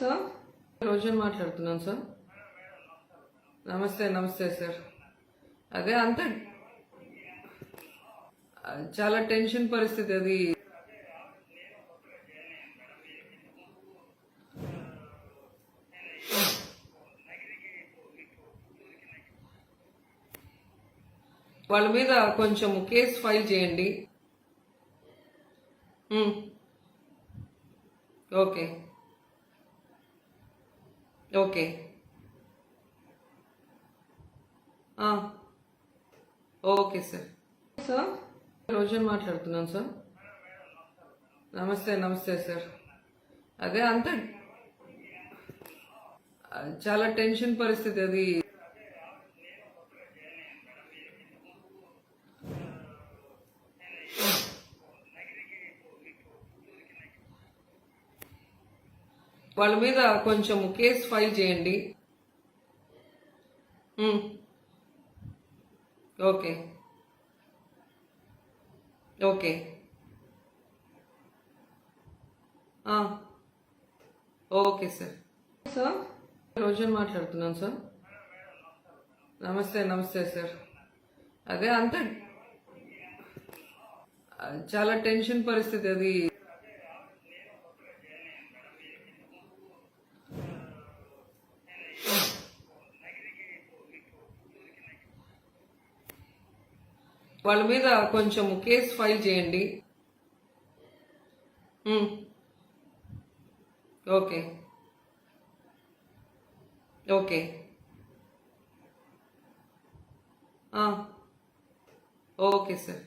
Sir? రోజన్ మాట్లాడుతున్నాను sir. నమస్తే నమస్తే సార్. అదే అంత. చాలా టెన్షన్ పరిస్థితి అది. వాళ్ళ మీద కొంచెం కేసు ఫైల్ చేయండి. Okay. Okay okay sir sir Rojan మాట్లాడుతున్నాను సార్ నమస్తే నమస్తే సార్ అదే అంత. చాలా టెన్షన్ పరిస్థితి అది. వాళ్ళ మీద కొంచెం కేసు ఫైల్ చేయండి. Okay. Okay. Okay sir. Sir Rojan మాట్లాడుతున్నాను సార్. నమస్తే నమస్తే సార్. అదే అంత చాలా టెన్షన్ పరిస్థితి అది. వాళ్ళ మీద కొంచెం కేసు ఫైల్ చేయండి. ఓకే. ఓకే. Okay sir.